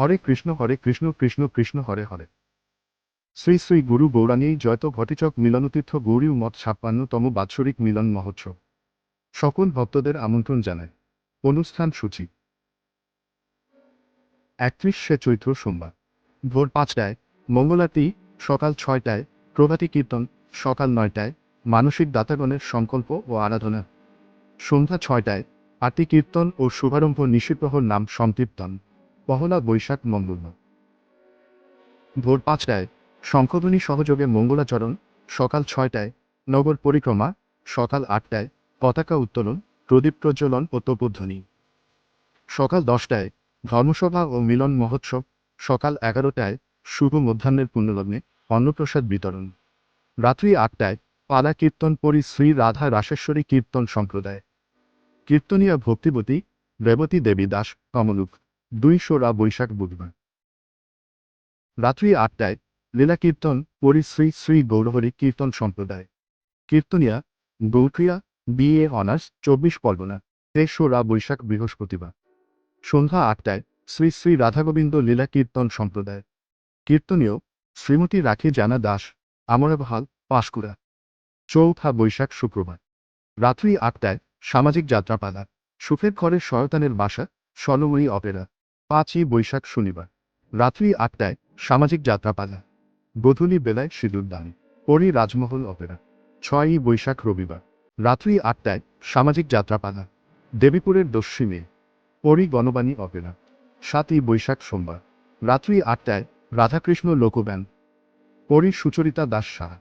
হরে কৃষ্ণ হরে কৃষ্ণ কৃষ্ণ কৃষ্ণ, হরে হরে। শ্রী শ্রী গুরু গৌরানী জয়ত ঘটিচক মিলনতীর্থ গৌরী মত ছাপ্পান্নতম বাৎসরিক মিলন মহোৎসব। সকল ভক্তদের আমন্ত্রণ জানায় অনুষ্ঠান সূচি। একত্রিশে চৈত্র সোমবার। ভোর পাঁচটায় মঙ্গলাতি সকাল ছয়টায়, প্রভাতী কীর্তন, সকাল নয়টায়, মানসিক দাতাগণের সংকল্প ও আরাধনা। সন্ধ্যা ছয়টায়, আরতি কীর্তন ও শুভারম্ভ নিশিপ্রহর নাম সংকীর্তন। পহলা বৈশাখ মঙ্গলবার ভোর পাঁচটায় শঙ্খধ্বনি সহযোগে মঙ্গলাচরণ, সকাল ছয়টায় নগর পরিক্রমা, সকাল আটটায় পতাকা উত্তোলন, প্রদীপ প্রজ্বলন ও তোপধ্বনি। সকাল দশটায় ধর্মসভা ও মিলন মহোৎসব, সকাল এগারোটায় শুভ মধ্যাহ্নের পুণ্যলগ্নে অন্নপ্রসাদ বিতরণ। রাত্রি আটটায় পালা কীর্তন পরি শ্রী রাধা রাসেশ্বরী কীর্তন সম্প্রদায়। কীর্তনীয় ভক্তিবতী রেবতী দেবী দাস কমলুক দুইশোরা বৈশাখ বুধবার। রাত্রি আটটায় লীলা কীর্তন পরি শ্রী শ্রী গৌরহরি কীর্তন সম্প্রদায়। কীর্তনিয়া গৌক্রিয়া বিএ অনার্স, চব্বিশ পরগনা তেসরা বৈশাখ বৃহস্পতিবার। সন্ধ্যা আটটায় শ্রী শ্রী রাধাগোবিন্দ লীলা কীর্তন সম্প্রদায়। কীর্তনীয়, শ্রীমতী রাখি জানা দাস, আমরাবহাল, পাঁশকুড়া। চৌঠা বৈশাখ শুক্রবার। রাত্রি আটটায় সামাজিক যাত্রাপালা, সুখের ঘরের শয়তানের বাসা স্বর্ণময়ী অপেরা। পাঁচই বৈশাখ শনিবার, রাত্রি আটটায় সামাজিক যাত্রাপালা। গধূলি বেলায় সিঁদুর দান পরি রাজমহল অপেরা। ছয়ই বৈশাখ রবিবার, রাত্রি আটটায় সামাজিক যাত্রাপালা, দেবীপুরের মেয়ে পরি গণবাণী অপেরা। সাতই বৈশাখ সোমবার, রাত্রি আটটায় রাধাকৃষ্ণ লোকব্যান পরি সুচরিতা দাস সাহা।